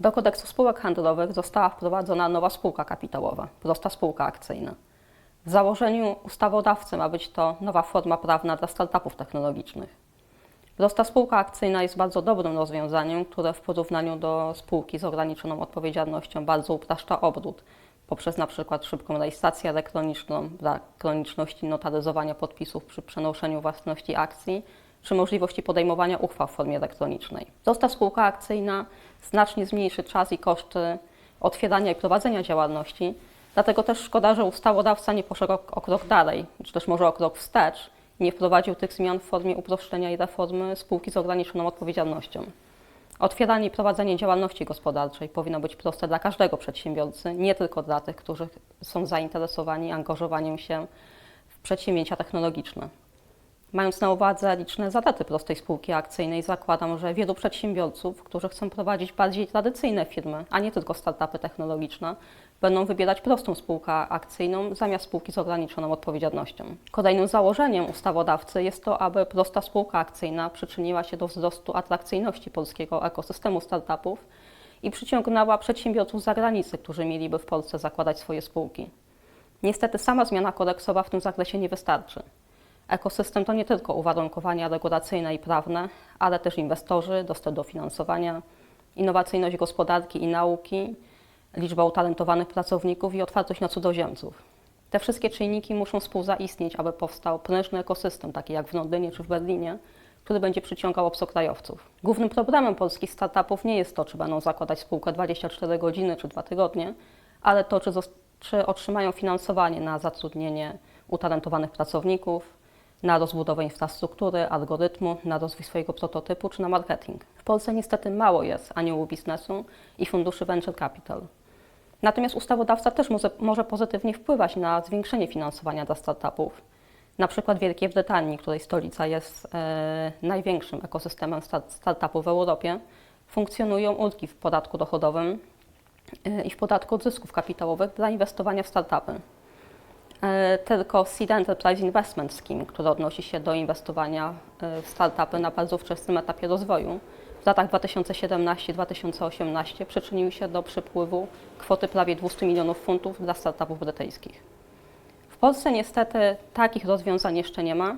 Do kodeksu spółek handlowych została wprowadzona nowa spółka kapitałowa, prosta spółka akcyjna. W założeniu ustawodawcy ma być to nowa forma prawna dla startupów technologicznych. Prosta spółka akcyjna jest bardzo dobrym rozwiązaniem, które w porównaniu do spółki z ograniczoną odpowiedzialnością bardzo upraszcza obrót poprzez przykład szybką rejestrację elektroniczną, brak konieczności notaryzowania podpisów przy przenoszeniu własności akcji, czy możliwości podejmowania uchwał w formie elektronicznej. Prosta spółka akcyjna znacznie zmniejszy czas i koszty otwierania i prowadzenia działalności, dlatego też szkoda, że ustawodawca nie poszedł o krok dalej, czy też może o krok wstecz i nie wprowadził tych zmian w formie uproszczenia i reformy spółki z ograniczoną odpowiedzialnością. Otwieranie i prowadzenie działalności gospodarczej powinno być proste dla każdego przedsiębiorcy, nie tylko dla tych, którzy są zainteresowani angażowaniem się w przedsięwzięcia technologiczne. Mając na uwadze liczne zalety prostej spółki akcyjnej, zakładam, że wielu przedsiębiorców, którzy chcą prowadzić bardziej tradycyjne firmy, a nie tylko startupy technologiczne, będą wybierać prostą spółkę akcyjną zamiast spółki z ograniczoną odpowiedzialnością. Kolejnym założeniem ustawodawcy jest to, aby prosta spółka akcyjna przyczyniła się do wzrostu atrakcyjności polskiego ekosystemu startupów i przyciągnęła przedsiębiorców z zagranicy, którzy mieliby w Polsce zakładać swoje spółki. Niestety sama zmiana kodeksowa w tym zakresie nie wystarczy. Ekosystem to nie tylko uwarunkowania regulacyjne i prawne, ale też inwestorzy, dostęp do finansowania, innowacyjność gospodarki i nauki, liczba utalentowanych pracowników i otwartość na cudzoziemców. Te wszystkie czynniki muszą współzaistnieć, aby powstał prężny ekosystem, taki jak w Londynie czy w Berlinie, który będzie przyciągał obcokrajowców. Głównym problemem polskich startupów nie jest to, czy będą zakładać spółkę 24 godziny czy 2 tygodnie, ale to, czy, czy otrzymają finansowanie na zatrudnienie utalentowanych pracowników, na rozbudowę infrastruktury, algorytmu, na rozwój swojego prototypu czy na marketing. W Polsce niestety mało jest aniołów biznesu i funduszy venture capital. Natomiast ustawodawca też może, może pozytywnie wpływać na zwiększenie finansowania dla startupów. Na przykład w Wielkiej Brytanii, której stolica jest e, największym ekosystemem start, startupów w Europie, funkcjonują ulgi w podatku dochodowym e, i w podatku od zysków kapitałowych dla inwestowania w startupy. E, tylko Seed Enterprise Investment Scheme, które odnosi się do inwestowania e, w startupy na bardzo wczesnym etapie rozwoju, w latach 2017-2018 przyczynił się do przypływu kwoty prawie 200 milionów funtów dla startupów brytyjskich. W Polsce niestety takich rozwiązań jeszcze nie ma.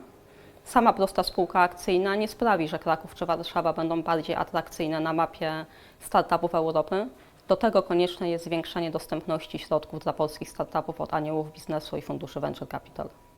Sama prosta spółka akcyjna nie sprawi, że Kraków czy Warszawa będą bardziej atrakcyjne na mapie startupów Europy. Do tego konieczne jest zwiększanie dostępności środków dla polskich startupów od aniołów biznesu i funduszy venture capital.